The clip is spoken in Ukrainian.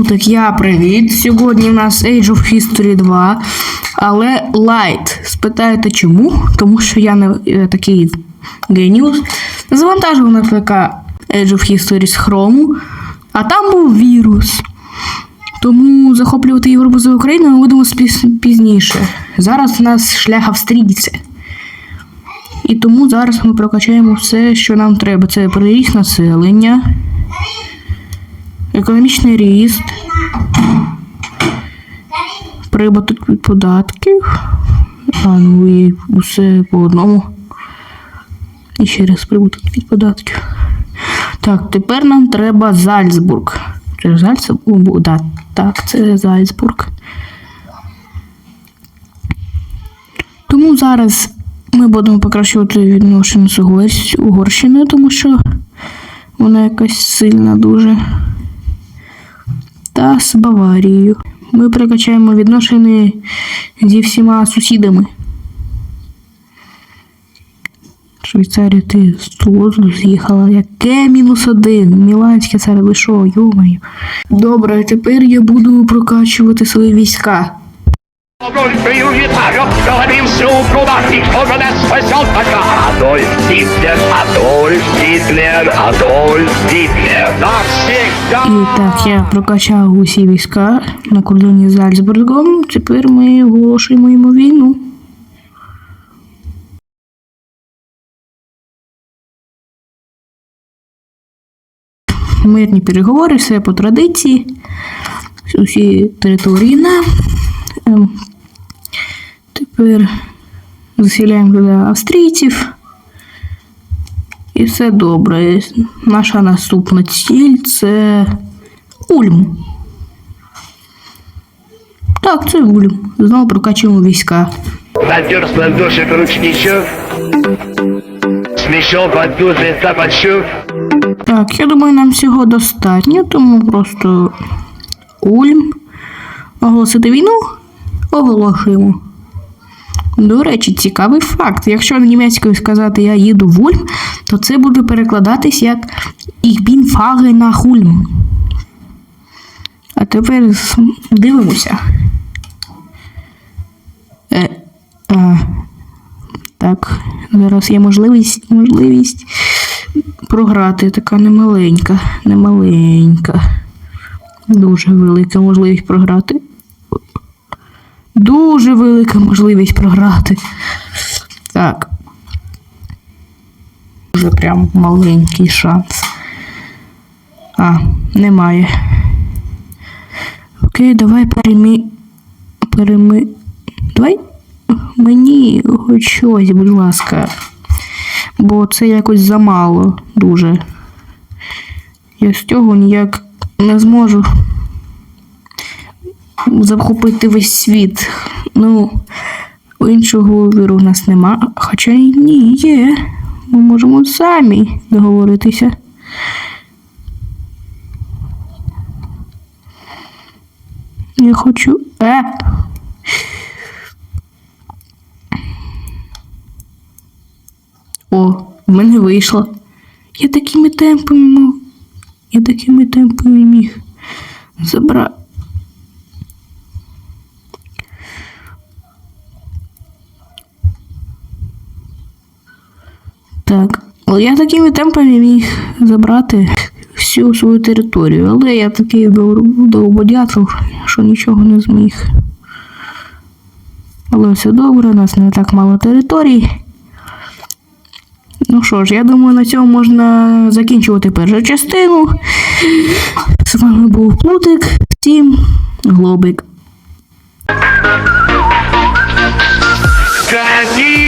Плутик, я привіт. Сьогодні в нас Age of History 2, але Light. Спитаєте чому? Тому що я не е, такий геніус. Завантажив на ПК Age of History з Chrome, а там був вірус. Тому захоплювати Європу за Україну ми будемо пізніше. Зараз у нас шлях австрійця. І тому зараз ми прокачаємо все, що нам треба. Це приріст населення, економічний ріст, прибуток від податків. А ну і усе по одному. І ще раз прибуток від податків. Так, тепер нам треба Зальцбург. Це Зальцбург? Да, так, це Зальцбург. Тому зараз ми будемо покращувати відношення з Угорщ- Угорщиною, тому що вона якась сильна дуже. Та з Баварією. Ми прокачаємо відношення зі всіма сусідами. Швейцарія, ти з глузду з'їхала. Яке мінус один? Міланське царе, ви що, йомаю. Добре, тепер я буду прокачувати свої війська. Hitler, Adolf Hitler Nazisterna І так, я прокачав усі війська на кордоні з Зальцбургом. Тепер ми оголошуємо йому війну. Мирні переговори, все по традиції. Усі території нам. Ем, Тепер заселяємо туди австрійців. І все добре. Наша наступна ціль це Ульм. Так, це Ульм. Знову прокачуємо війська. Души ручничев Смешок от души табачев Так, я думаю, нам всього достатньо, тому просто Ульм. Оголосити війну? Оголошуємо. До речі, цікавий факт. Якщо німецькою сказати я їду в Ульм, то це буде перекладатись як Ich bin fahre nach Ulm. А тепер дивимося. Е, а, так, зараз є можливість, можливість програти. Така немаленька, немаленька. Дуже велика можливість програти. Дуже велика можливість програти. Так. Дуже прям маленький шанс. А, немає. Окей, давай перемі. Переми. Давай мені хоч щось, будь ласка. Бо це якось замало дуже. Я з цього ніяк не зможу захопити весь світ. Ну, іншого віру в нас нема. Хоча ні, є. Самі договоритися. Я хочу. Е! О, в мене вийшло. Я такими темпами мог. Я такими темпами міг забрати. Так, о, я такими темпами міг забрати всю свою територію, але я такий дов- довбодятел, що нічого не зміг. Але все добре, у нас не так мало територій. Ну що ж, я думаю, на цьому можна закінчувати першу частину. З вами був Плутик. Всім глобик. Гони